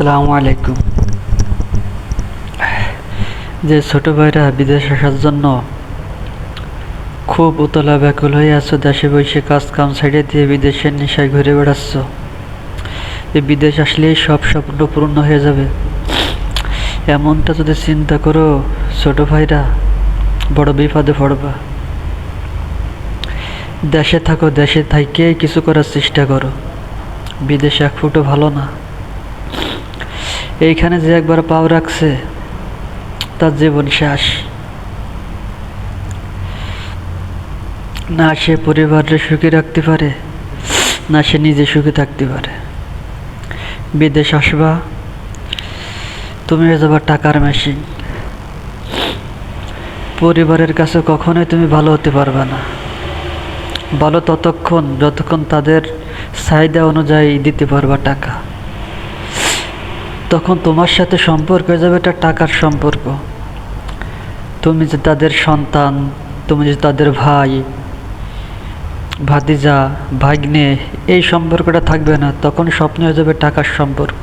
আসসালামু আলাইকুম। যে ছোট ভাইরা বিদেশ আসার জন্য খুব উতলা ব্যাকুল হয়ে আছো, দেশে বসে কাজ কাম ছেড়ে দিয়ে বিদেশের নেশায় ঘুরে বেড়াচ্ছ। যে বিদেশ আসলেই সব স্বপ্ন পূর্ণ হয়ে যাবে। এমনটা যদি চিন্তা করো, ছোট ভাইরা বড় বিপদে পড়বা। দেশে থাকো, দেশে থাইকে কিছু করার চেষ্টা করো। বিদেশে এক ফুটো ভালো না। এইখানে যে একবার পাও রাখছে, তার জীবন শেষ। না সে পরিবারের সুখী রাখতে পারে, না সে নিজে সুখী থাকতে পারে। বিদেশ আসবা তুমি হয়ে যাবা টাকার মেশিন পরিবারের কাছে কখনোই তুমি ভালো হতে পারবে না। ভালো ততক্ষণ, যতক্ষণ তাদের চাহিদা অনুযায়ী দিতে পারবা টাকা। তখন তোমার সাথে সম্পর্ক হয়ে যাবে, এটা টাকার সম্পর্ক। তুমি যে তাদের সন্তান, তুমি যে তাদের ভাই, ভাতিজা, ভাগ্নে, এই সম্পর্কটা থাকবে না, তখন স্বপ্ন হয়ে যাবে টাকার সম্পর্ক।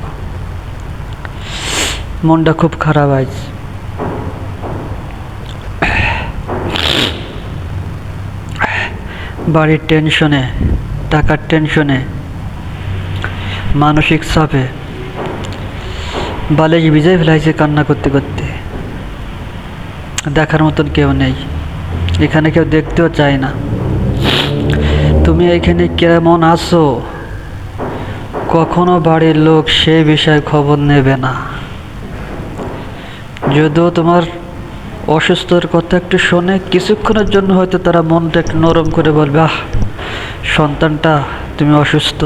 মনটা খুব খারাপ আজ। বাড়ির টেনশনে টাকার টেনশনে মানসিক চাপে বালিশ ভিজে ফেলাইছে কান্না করতে করতে। দেখার মতন কেউ নেই। এখানে কেউ দেখতেও চায় না। তুমি এখানে কেমন আছো? কখনো বাড়ির লোক সেই বিষয়ে খবর নেবে না। যদিও তোমার অসুস্থর কথা একটু শোনে, কিছুক্ষণের জন্য হয়তো তারা মনটা একটু নরম করে বলবে, আহ, সন্তানটা, তুমি অসুস্থ।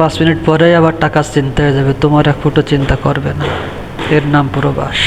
পাঁচ মিনিট পরেই আবার টাকার চিন্তা হয়ে যাবে, তোমার এক ফুটো চিন্তা করবে না। এর নাম প্রবাস